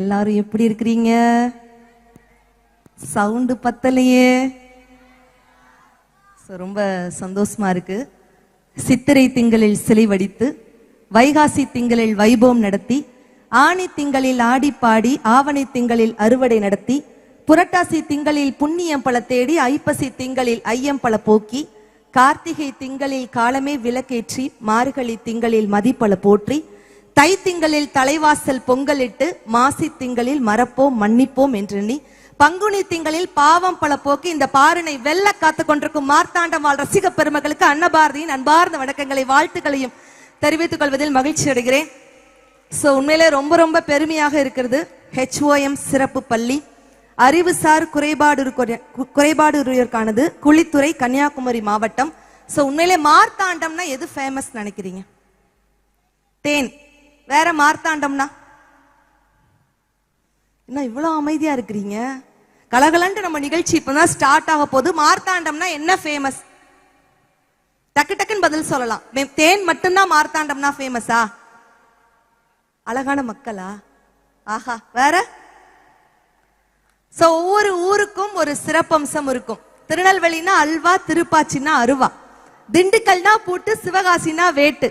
எல்லாரும் எப்படி இருக்கிறீங்க? சவுண்டு பத்தலையே. ரொம்ப சந்தோஷமா இருக்கு. சித்திரை திங்களில் சிலை வடித்து வைகாசி திங்களில் வைபவம் நடத்தி ஆணி திங்களில் ஆடி பாடி ஆவணி திங்களில் அறுவடை நடத்தி புரட்டாசி திங்களில் புண்ணியம் பல தேடி ஐப்பசி திங்களில் ஐயம் பல போக்கி கார்த்திகை திங்களில் காலமே விளக்கேற்றி மார்கழி திங்களில் மதிப்பல போற்றி தை திங்களில் தலைவாசல் பொங்கலிட்டு மாசி திங்களில் மறப்போம் மன்னிப்போம் என்றெண்ணி பங்குனி திங்களில் பாவம் பல போக்கு இந்த பாருனை வெல்ல காத்து கொண்டிருக்கும் மார்த்தாண்டம் வாழ் ரசிக பெருமகளுக்கு அன்னபாரதியின் அன்பார்ந்த வணக்கங்களை வாழ்த்துக்களையும் தெரிவித்துக் கொள்வதில் மகிழ்ச்சி அடைகிறேன். ஸோ உண்மையிலே ரொம்ப ரொம்ப பெருமையாக இருக்கிறது ஹெச்ஓஎம் சிறப்பு பள்ளி. அறிவுசார் குறைபாடு குறைபாடு உடையோருக்கானது குளித்துறை கன்னியாகுமரி மாவட்டம். ஸோ உண்மையிலே மார்த்தாண்டம்னா எது ஃபேமஸ் நினைக்கிறீங்க? தேன். வேற மார்த்தாண்டம்னா? என்ன இவ்வளவு அமைதியா இருக்கிறீங்க? கலகலன்ட்டு நம்ம நிகழ்ச்சி இப்பதான் ஸ்டார்ட் ஆக போகுது. மார்த்தாண்டம்னா என்ன ஃபேமஸ் டக்கு டக்குன்னு பதில் சொல்லலாம். தேன் மட்டும்தான் மார்த்தாண்டம்னா ஃபேமஸா அழகான மக்களா? ஆஹா வேற? சோ ஒவ்வொரு ஊருக்கும் ஒரு சிறப்பம்சம் இருக்கும். திருநெல்வேலினா அல்வா திருப்பாச்சின்னா அருவா. திண்டுக்கல்னா பூட்டு சிவகாசினா வேட்டு.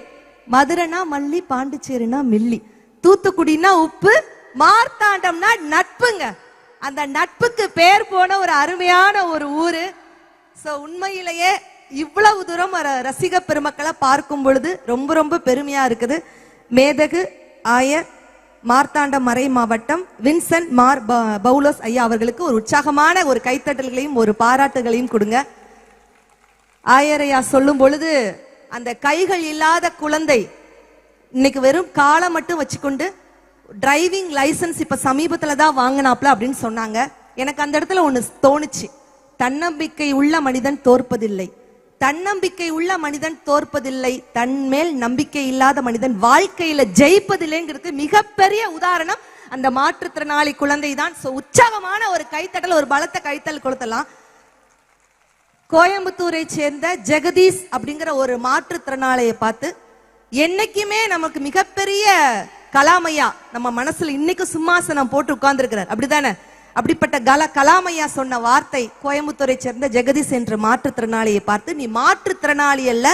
மதுரைனா மல்லி பாண்டிச்சேரினா மில்லி. தூத்துக்குடினா உப்பு மார்த்தாண்டம்னா நட்புங்க. அந்த நட்புக்கு பேர் போன ஒரு அருமையான ஒரு ஊரு. ஸோ உண்மையிலேயே இவ்வளவு தூரம் ரசிக பெருமக்களை பார்க்கும் பொழுது ரொம்ப ரொம்ப பெருமையா இருக்குது. மேதகு ஆயர் மார்த்தாண்டம் மறை மாவட்டம் வின்சென்ட் மார் ப- பவுலோஸ் ஐயா அவர்களுக்கு ஒரு உற்சாகமான ஒரு கைத்தட்டல்களையும் ஒரு பாராட்டுகளையும் கொடுங்க. ஆயரையா சொல்லும் பொழுது அந்த கைகள் இல்லாத குழந்தை இன்னைக்கு வெறும் காலை மட்டும் வச்சுக்கொண்டு டிரைவிங் லைசன்ஸ் இப்ப சமீபத்துல தான் வாங்கினாப்ல அப்படின்னு சொன்னாங்க. எனக்கு அந்த இடத்துல ஒன்னு தோணுச்சு. தன்னம்பிக்கை உள்ள மனிதன் தோற்பதில்லை. தன்னம்பிக்கை உள்ள மனிதன் தோற்பதில்லை. தன் மேல் நம்பிக்கை இல்லாத மனிதன் வாழ்க்கையில ஜெயிப்பதில்லைங்கிறது மிகப்பெரிய உதாரணம். அந்த மாற்றுத்திறனாளி குழந்தை தான் உற்சாகமான ஒரு கைத்தட்டல் ஒரு பலத்த கைத்தல் கொடுத்தலாம் கோயம்புத்தூரை சேர்ந்த ஜெகதீஷ் அப்படிங்கிற ஒரு மாற்றுத்திறனாளியை பார்த்து என்னைக்குமே நமக்கு மிகப்பெரிய கலாமையா நம்ம மனசுல இன்னைக்கு சிம்மாசனம் போட்டு உட்கார்ந்துருக்கிறார். அப்படிதானே? அப்படிப்பட்ட கல கலாமையா சொன்ன வார்த்தை கோயம்புத்தூரை சேர்ந்த ஜெகதீஷ் என்ற மாற்றுத்திறனாளியை பார்த்து நீ மாற்றுத்திறனாளி அல்ல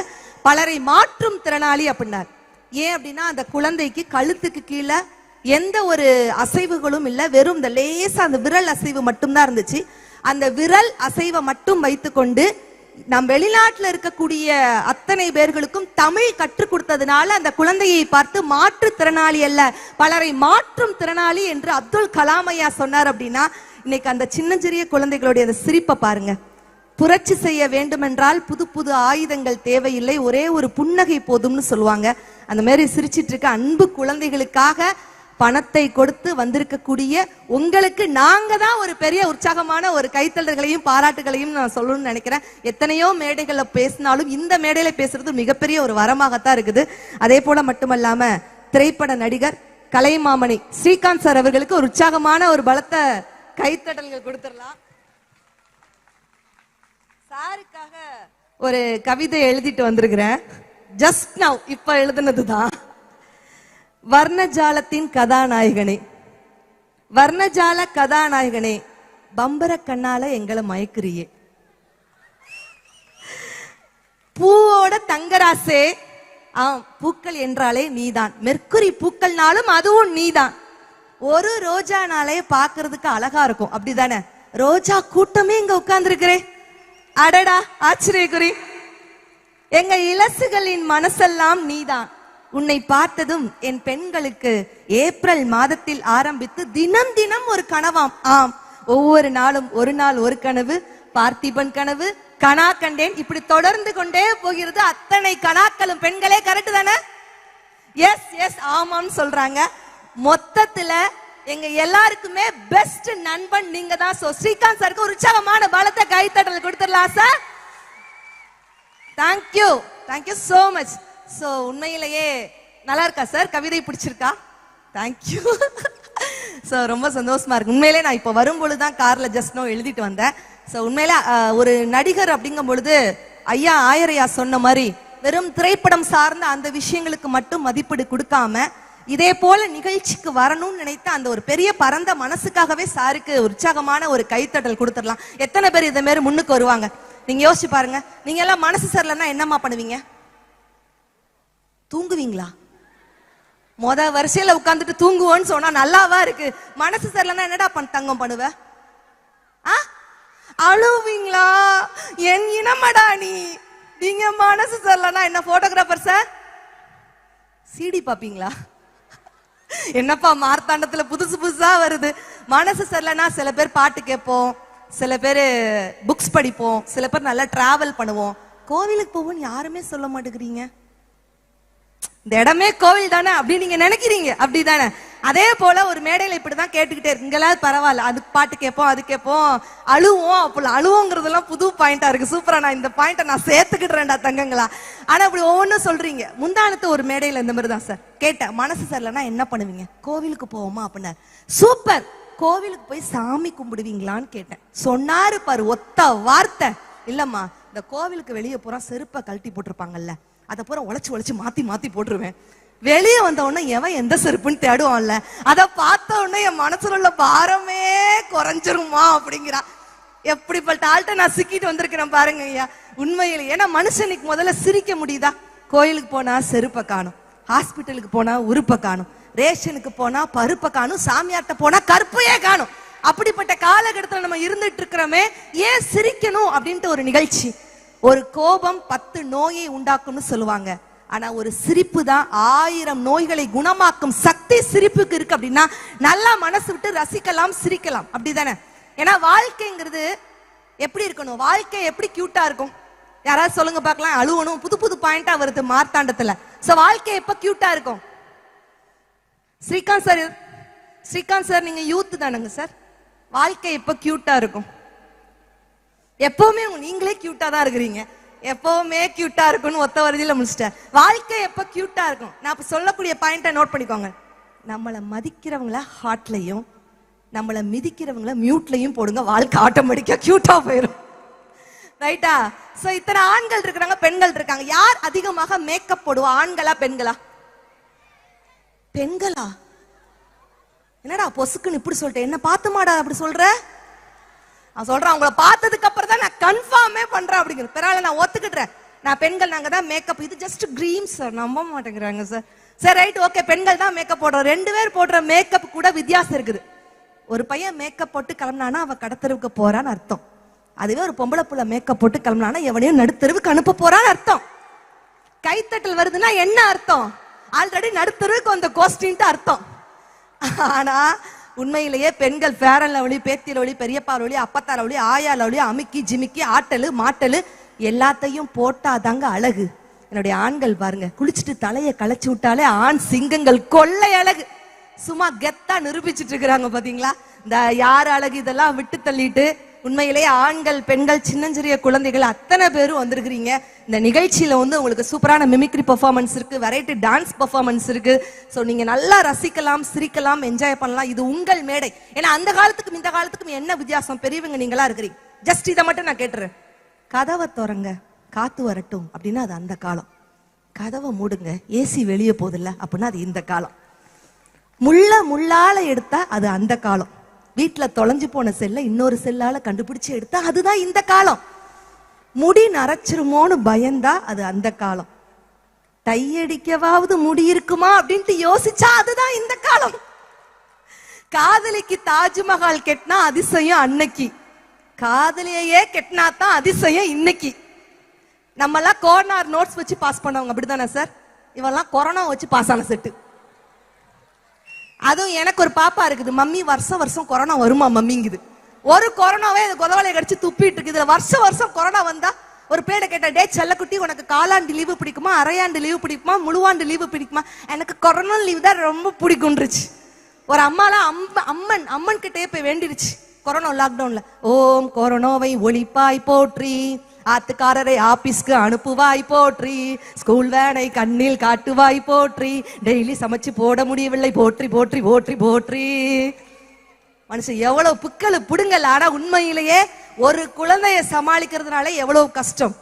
பலரை மாற்றும் திறனாளி அப்படின்னார். ஏன் அப்படின்னா அந்த குழந்தைக்கு கழுத்துக்கு கீழே எந்த ஒரு அசைவுகளும் இல்லை வெறும் இந்த லேசா அந்த விரல் அசைவு மட்டும்தான் இருந்துச்சு. அந்த விரல் அசைவை மட்டும் வைத்துக்கொண்டு நம் வெளிநாட்டில் இருக்கக்கூடிய அத்தனை பேர்களுக்கும் தமிழ் கற்றுக் கொடுத்ததுனால அந்த குழந்தையை பார்த்து மாற்று திறனாளி அல்ல பலரை மாற்றும் திறனாளி என்று அப்துல் கலாம் ஐயா சொன்னார் அப்படின்னா இன்னைக்கு அந்த சின்னஞ்சிறிய குழந்தைகளுடைய அந்த சிரிப்பை பாருங்க. புரட்சி செய்ய வேண்டுமென்றால் புது புது ஆயுதங்கள் தேவையில்லை ஒரே ஒரு புன்னகை போதும்னு சொல்லுவாங்க. அந்த மாதிரி சிரிச்சிட்டு இருக்க அன்பு குழந்தைகளுக்காக பணத்தை கொடுத்து வந்திருக்கக்கூடிய உங்களுக்கு நாங்க தான் ஒரு பெரிய உற்சாகமான ஒரு கைத்தட்டல்களையும் பாராட்டுகளையும் நான் சொல்லணும்னு நினைக்கிறேன். எத்தனையோ மேடைகளில் பேசினாலும் இந்த மேடையில பேசுறது மிகப்பெரிய ஒரு வரமாகத்தான் இருக்குது. அதே போல மட்டுமல்லாம திரைப்பட நடிகர் கலைமாமணி ஸ்ரீகாந்த் சார் அவர்களுக்கு ஒரு உற்சாகமான ஒரு பலத்த கைத்தட்டல்கள் கொடுத்துடலாம். சாருக்காக ஒரு கவிதை எழுதிட்டு வந்திருக்கிறேன். ஜஸ்ட் நவ் இப்ப எழுதுனதுதான். வர்ணஜாலத்தின் கதாநாயகனே. வர்ணஜால கதாநாயகனே பம்பர கண்ணால எங்களை மயக்குறியே. பூவோட தங்கராசே ஆம் பூக்கள் என்றாலே நீதான். மெர்க்குரி பூக்கள்னாலும் அதுவும் நீதான். ஒரு ரோஜானாலே பாக்குறதுக்கு அழகா இருக்கும். அப்படிதானே? ரோஜா கூட்டமே இங்க உட்கார்ந்துருக்கிறே. அடடா ஆச்சரியக்குறி. எங்க இலசுகளின் மனசெல்லாம் நீதான். உன்னை பார்த்ததும் என் பெண்களுக்கு ஏப்ரல் மாதத்தில் ஆரம்பித்து தினம் தினம் ஒரு கனவாம். ஆம் ஒவ்வொரு நாளும் ஒரு நாள் ஒரு கனவு பார்த்திபன் கனவு கனா கண்டேன். இப்படி தொடர்ந்து கொண்டே போகிறது அத்தனை கனாக்களும். பெண்களே கரெக்ட் தானே? எஸ் எஸ் ஆமான்னு சொல்றாங்க. மொத்தத்துல எங்க எல்லாருக்குமே பெஸ்ட் நண்பன் நீங்க தான். சோ ஸ்ரீகாந்த் சாருக்கு ஒரு உற்சாகமான பலத்தை கைத்தட்டல் கொடுத்துடலாம் sir thank you thank you so much so உண்மையிலேயே நல்லா இருக்கா சார் கவிதை பிடிச்சிருக்கா? தேங்க்யூ சோ ரொம்ப சந்தோஷமா இருக்கு. உண்மையிலே நான் இப்போ வரும்பொழுது தான் கார்ல ஜஸ்ட் நோ எழுதிட்டு வந்தேன். சோ உண்மையில ஒரு நடிகர் அப்படிங்கும் பொழுது ஐயா ஆயரையா சொன்ன மாதிரி வெறும் திரைப்படம் சார்ந்த அந்த விஷயங்களுக்கு மட்டும் மதிப்பீடு கொடுக்காம இதே போல நிகழ்ச்சிக்கு வரணும்னு நினைத்த அந்த ஒரு பெரிய பரந்த மனசுக்காகவே சாருக்கு உற்சாகமான ஒரு கைத்தட்டல் கொடுத்துடலாம். எத்தனை பேர் இதை மாரி முன்னுக்கு வருவாங்க? நீங்க யோசிச்சு பாருங்க. நீங்க எல்லாம் மனசு சரியில்லைன்னா என்னம்மா பண்ணுவீங்க? தூங்குவீங்களா? மொத வரிசையில உட்காந்துட்டு தூங்குவோன்னு சொன்னா நல்லாவா இருக்கு? மனசு சரியில்லைன்னா என்னடா பண்ண தங்கம் பண்ணுவ? ஆ? அழுவீங்களா? என் இனமடா நீ. நீங்க மனசு சரியில்லைன்னா என்ன போட்டோகிராஃபர் சார் சிடி பாப்பீங்களா? என்னப்பா மார்த்தாண்டத்துல புதுசு புதுசா வருது. மனசு சரியில்லைன்னா சில பேர் பாட்டு கேட்போம். சில பேர் புக்ஸ் படிப்போம். சில பேர் நல்லா டிராவல் பண்ணுவோம். கோவிலுக்கு போவோம்னு யாருமே சொல்ல மாட்டேங்கிறீங்க. இந்த இடமே கோவில் தானே அப்படின்னு நீங்க நினைக்கிறீங்க. அப்படிதானே. அதே போல ஒரு மேடையில இப்படிதான் கேட்டுக்கிட்டே இருக்கு. பரவாயில்ல. அது பாட்டு கேட்போம் அது கேட்போம். அழுவோம். அப்படி அழுவோங்கிறதெல்லாம் புது பாயிண்டா இருக்கு. சூப்பரா நான் இந்த பாயிண்ட நான் சேர்த்துக்கிட்டுறேன்டா தங்கங்களா. ஆனா இப்படி ஒவ்வொன்றும் சொல்றீங்க. முந்தானத்து ஒரு மேடையில இந்த மாதிரி தான் சார் கேட்டேன். மனசு சரியில்லைன்னா என்ன பண்ணுவீங்க? கோவிலுக்கு போவோமா அப்படின்னா. சூப்பர். கோவிலுக்கு போய் சாமி கும்பிடுவீங்களான்னு கேட்டேன். சொன்னாரு பாரு ஒத்த வார்த்தை. இல்லம்மா இந்த கோவிலுக்கு வெளியே பூரா செருப்பை கழட்டி போட்டிருப்பாங்கல்ல. அதை பூரா உழைச்சி உழைச்சி மாத்தி மாத்தி போட்டுருவேன். வெளியே வந்த உடனே எவன் எந்த செருப்புன்னு தேடுவான்ல? அதை பார்த்த உடனே என் மனசுல உள்ள பாரமே குறைஞ்சிருமா அப்படிங்கிறா. எப்படிப்பட்ட ஆள்கிட்ட நான் சிக்கிட்டு வந்திருக்கிறேன் பாருங்க ஐயா. உண்மையில ஏன்னா மனுஷனுக்கு முதல்ல சிரிக்க முடியுதா? கோயிலுக்கு போனா செருப்பை காணும் ஹாஸ்பிட்டலுக்கு போனா உறுப்பை காணும் ரேஷனுக்கு போனா பருப்பை காணும் சாமியார்ட்ட போனா கருப்பையே காணும். அப்படிப்பட்ட காலகட்டத்தில் நம்ம இருந்துட்டு இருக்கிறோமே ஏன் சிரிக்கணும் அப்படின்ட்டு ஒரு நிகழ்ச்சி. ஒரு கோபம் பத்து நோயை உண்டாக்கும்னு சொல்லுவாங்க. ஆனா ஒரு சிரிப்பு தான் ஆயிரம் நோய்களை குணமாக்கும் சக்தி சிரிப்புக்கு இருக்கு அப்படின்னா நல்லா மனசு விட்டு ரசிக்கலாம் சிரிக்கலாம். அப்படிதானே? ஏன்னா வாழ்க்கைங்கிறது எப்படி இருக்கணும்? வாழ்க்கை எப்படி கியூட்டா இருக்கும்? யாராவது சொல்லுங்க பார்க்கலாம். அழுவணும். புது புது பாயிண்டா வருது மார்த்தாண்டத்துல. சோ வாழ்க்கை எப்ப கியூட்டா இருக்கும்? ஸ்ரீகாந்த் சார் ஸ்ரீகாந்த் சார் நீங்க யூத் தானுங்க சார் வாழ்க்கை எப்ப கியூட்டா இருக்கும்? எப்பவுமே நீங்களே கியூட்டா தான் இருக்கிறீங்க. எப்பவுமே கியூட்டா இருக்கும்னு ஒத்த வருதியில முடிச்சிட்டேன். வாழ்க்கை எப்ப கியூட்டா இருக்கும்? நான் இப்ப சொல்லக்கூடிய பாயிண்ட நோட் பண்ணிக்கோங்க. நம்மளை மதிக்கிறவங்கள ஹார்ட்லையும் நம்மளை மிதிக்கிறவங்கள மியூட்லையும் போடுங்க. வாழ்க்கை ஆட்டோமேட்டிக்கா கியூட்டா போயிடும் ரைட்டா சோ இத்தனை ஆண்கள் இருக்கிறாங்க பெண்கள் இருக்காங்க. யார் அதிகமாக மேக்கப் போடுவா? ஆண்களா பெண்களா? பெண்களா? என்னடா பொசுக்குன்னு இப்படி சொல்லிட்டேன் என்ன பார்த்துமாடா அப்படி சொல்ற? நான் சொல்றேன் அவங்கள பார்த்ததுக்கு அப்புறம் தான் நான் கன்ஃபார்மே பண்றேன் அப்படிங்கிற பரவாயில்ல நான் ஒத்துக்கிட்டேன் நான் பெண்கள் நாங்க தான் மேக்கப் இது ஜஸ்ட் க்ரீம் சார் நம்ப மாட்டேங்கிறாங்க சார் சரி ரைட் ஓகே பெண்கள் தான் மேக்கப் போடுறோம். ரெண்டு பேர் போடுற மேக்கப் கூட வித்தியாசம் இருக்குது. ஒரு பையன் மேக்கப் போட்டு கிளம்பினானா அவன் கடத்தெருவுக்கு போறான்னு அர்த்தம். அதுவே ஒரு பொம்பளை புள்ள மேக்கப் போட்டு கிளம்புனானா எவனையும் நடுத்தருவுக்கு அனுப்ப போறான்னு அர்த்தம். கைத்தட்டல் வருதுன்னா என்ன அர்த்தம்? ஆல்ரெடி நடுத்தருவுக்கு வந்த கோஸ்டின்ட்டு அர்த்தம். ஆனா உண்மையிலேயே பெண்கள் ஃபேரன் லவ்லி பேத்தியில் ஒளி பெரியப்பால் ஒளி அப்பத்தா ஒளி ஆயால் ஒளி அமுக்கி ஜிமிக்கி ஆட்டலு மாட்டலு எல்லாத்தையும் போட்டாதாங்க அழகு. என்னுடைய ஆண்கள் பாருங்க குளிச்சுட்டு தலையை களைச்சு விட்டாலே ஆண் சிங்கங்கள் கொள்ளை அழகு. சும்மா கெத்தா நிரூபிச்சிட்டு இருக்கிறாங்க பாத்தீங்களா? இந்த யார் அழகு? இதெல்லாம் விட்டு தள்ளிட்டு உண்மையிலேயே ஆண்கள் பெண்கள் சின்னஞ்சிறிய குழந்தைகள் அத்தனை பேரும் வந்திருக்கிறீங்க. இந்த நிகழ்ச்சியில் வந்து உங்களுக்கு சூப்பரான மிமிக்ரி பர்ஃபார்மன்ஸ் இருக்குது வெரைட்டி டான்ஸ் பர்ஃபார்மன்ஸ் இருக்குது ஸோ நீங்கள் நல்லா ரசிக்கலாம் சிரிக்கலாம் என்ஜாய் பண்ணலாம். இது உங்கள் மேடை. ஏன்னா அந்த காலத்துக்கும் இந்த காலத்துக்கும் என்ன வித்தியாசம்? பெரியவங்க நீங்களா இருக்கிறீங்க. ஜஸ்ட் இதை மட்டும் நான் கேட்டுறேன். கதவை திறங்க காத்து வரட்டும் அப்படின்னா அது அந்த காலம். கதவை மூடுங்க ஏசி வெளியே போதில்ல அப்படின்னா அது இந்த காலம். முள்ள முள்ளால எடுத்தா அது அந்த காலம். வீட்டில் தொலைஞ்சு போன செல்லை இன்னொரு செல்லால் கண்டுபிடிச்சு எடுத்தா அதுதான் இந்த காலம். முடி நரைச்சிருமோன்னு பயந்தா அது அந்த காலம். டையடிக்கவாவது முடி இருக்குமா அப்படின்ட்டு யோசிச்சா அதுதான் இந்த காலம். காதலிக்கு தாஜ்மஹால் கெட்டினா அதிசயம் அன்னைக்கு. காதலியையே கெட்டினா தான் அதிசயம் இன்னைக்கு. நம்மலாம் கோர்னார் நோட்ஸ் வச்சு பாஸ் பண்ணவங்க அப்படிதானே சார் இவெல்லாம் கொரோனா வச்சு பாஸ் ஆன செட்டு. அதுவும் எனக்கு ஒரு பாப்பா இருக்குது. மம்மி வருஷம் வருஷம் கொரோனா வருமா மம்மிங்குது. ஒரு கொரோனாவே அது கொதவலையை கடிச்சு துப்பிட்டு இருக்குது. இதுல வருஷம் வருஷம் கொரோனா வந்தா ஒரு பேரை கேட்ட டே செல்லக்குட்டி உனக்கு காலாண்டு லீவு பிடிக்குமா? அரையாண்டு லீவு பிடிக்குமா? முழுவாண்டு லீவு பிடிக்குமா? எனக்கு கொரோனா லீவ் தான் ரொம்ப பிடிக்கும்ன்றுச்சு ஒரு அம்மாலாம் அம்ம அம்மன் அம்மன் கிட்டே போய் வேண்டிருச்சு கொரோனா லாக்டவுன்ல ஓம் கொரோனாவை ஒளிப்பாய் போற்றி ஆத்துக்காரரை ஆபீஸ்க்கு அனுப்புவாய் போற்றி. ஸ்கூல் வேனை கண்ணில் காட்டுவாய் போற்றி. டெய்லி சமைச்சு போட முடியவில்லை. போற்றி போற்றி போற்றி போற்றி. மனுஷன் எவ்வளவு புக்கல் புடுங்கல். ஆனா உண்மையிலேயே ஒரு குழந்தைய சமாளிக்கிறதுனால எவ்வளவு கஷ்டம்.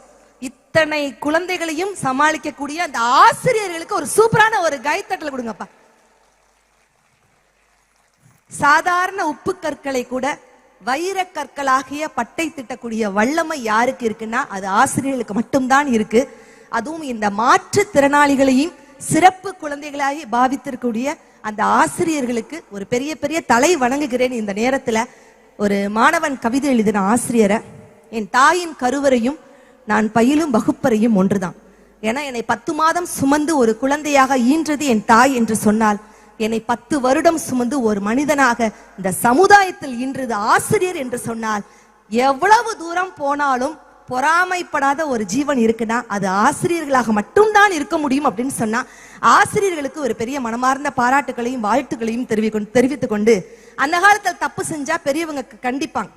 இத்தனை குழந்தைகளையும் சமாளிக்கக்கூடிய அந்த ஆசிரியர்களுக்கு ஒரு சூப்பரான ஒரு கைத்தட்டல் கொடுங்கப்பா. சாதாரண உப்பு கற்களை கூட வைர கற்களாகிய பட்டை திட்டக்கூடிய வல்லமை யாருக்கு இருக்குன்னா அது ஆசிரியர்களுக்கு மட்டும்தான் இருக்கு. அதுவும் இந்த மாற்றுத் திறனாளிகளையும் சிறப்பு குழந்தைகளாகி பாவித்திருக்கக்கூடிய அந்த ஆசிரியர்களுக்கு ஒரு பெரிய பெரிய தலை வணங்குகிறேன் இந்த நேரத்துல. ஒரு மாணவன் கவிதை எழுதின ஆசிரியரை என் தாயின் கருவறையும் நான் பயிலும் வகுப்பறையும் ஒன்றுதான். ஏன்னா என்னை பத்து மாதம் சுமந்து ஒரு குழந்தையாக ஈன்றது என் தாய் என்று சொன்னால் என்னை பத்து வருடம் சுமந்து ஒரு மனிதனாக இந்த சமுதாயத்தில் ஈன்றது ஆசிரியர் என்று சொன்னால் எவ்வளவு தூரம் போனாலும் பொறாமைப்படாத ஒரு ஜீவன் இருக்குன்னா அது ஆசிரியர்களாக மட்டும்தான் இருக்க முடியும் அப்படின்னு சொன்னா ஆசிரியர்களுக்கு ஒரு பெரிய மனமார்ந்த பாராட்டுகளையும் வாழ்த்துக்களையும் தெரிவிக்கொண்டு தெரிவித்துக் கொண்டு அந்த காலத்தில் தப்பு செஞ்சா பெரியவங்க கண்டிப்பாங்க.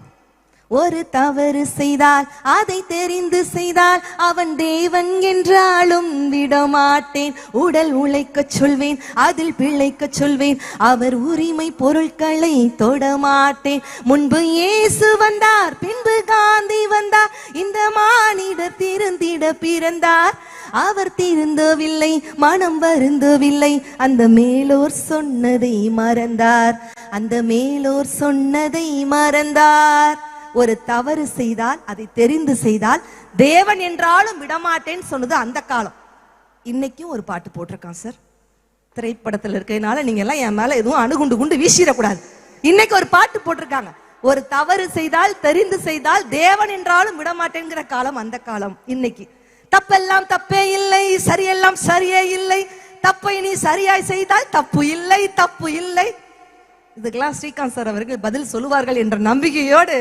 ஒரு தவறு செய்தால் அதை தெரிந்து செய்தால் அவன் தேவன் என்றாலும் விடமாட்டேன். உடல் உழைக்கச் சொல்வேன் அதில் பிழைக்க சொல்வேன் அவர் உரிமை பொருட்களை தொடமாட்டேன். முன்பு இயேசு வந்தார் பின்பு காந்தி வந்தார் இந்த மானிடர் திருந்திட பிறந்தார். அவர் திருந்தவில்லை மனம் வருந்தவில்லை அந்த மேலோர் சொன்னதை மறந்தார். அந்த மேலோர் சொன்னதை மறந்தார். ஒரு தவறு செய்தால் அதை தெரிந்து செய்தால் தேவன் என்றாலும் விடமாட்டேன்னு சொன்னது அந்த காலம். இன்னைக்கும் ஒரு பாட்டு போட்டிருக்கான் சார். திரைப்படத்தில் இருக்கிறதுனால நீங்க எல்லாம் என் மேல எதுவும் அணுகுண்டு குண்டு வீசிடக்கூடாது. இன்னைக்கு ஒரு பாட்டு போட்டிருக்காங்க. ஒரு தவறு செய்தால் தெரிந்து செய்தால் தேவன் என்றாலும் விடமாட்டேங்கிற காலம் அந்த காலம் இன்னைக்கு. தப்பெல்லாம் தப்பே இல்லை சரியெல்லாம் சரியே இல்லை. தப்பை நீ சரியாய் செய்தால் தப்பு இல்லை தப்பு இல்லை. இதுக்கெல்லாம் ஸ்ரீகாந்த் சார் அவர்கள் பதில் சொல்லுவார்கள் என்ற நம்பிக்கையோடு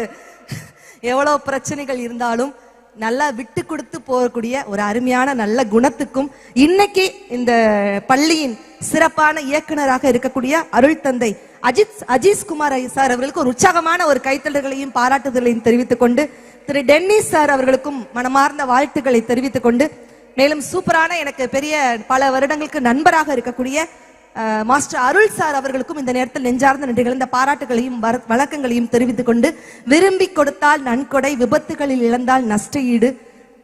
எவ்வளவு பிரச்சனைகள் இருந்தாலும் நல்லா விட்டு கொடுத்து போகக்கூடிய ஒரு அருமையான நல்ல குணத்துக்கும் இன்னைக்கு இந்த பள்ளியின் சிறப்பான இயக்குனராக இருக்கக்கூடிய அருள் தந்தை அஜித் அஜீஸ் குமார் சார் அவர்களுக்கு ஒரு உற்சாகமான ஒரு கைத்தட்டல்களையும் பாராட்டுதலையும் தெரிவித்துக் கொண்டு திரு டென்னிஸ் சார் அவர்களுக்கும் மனமார்ந்த வாழ்த்துக்களை தெரிவித்துக் கொண்டு மேலும் சூப்பரான எனக்கு பெரிய பல வருடங்களுக்கு நண்பராக இருக்கக்கூடிய மாஸ்டர் அருள் சார் அவர்களுக்கும் இந்த நேரத்தில் நெஞ்சார்ந்த நன்றிகள். இந்த பாராட்டுகளையும் வழக்கங்களையும் தெரிவித்துக் கொண்டு விரும்பி கொடுத்தால் நன்கொடை விபத்துகளில் இழந்தால் நஷ்டஈடு.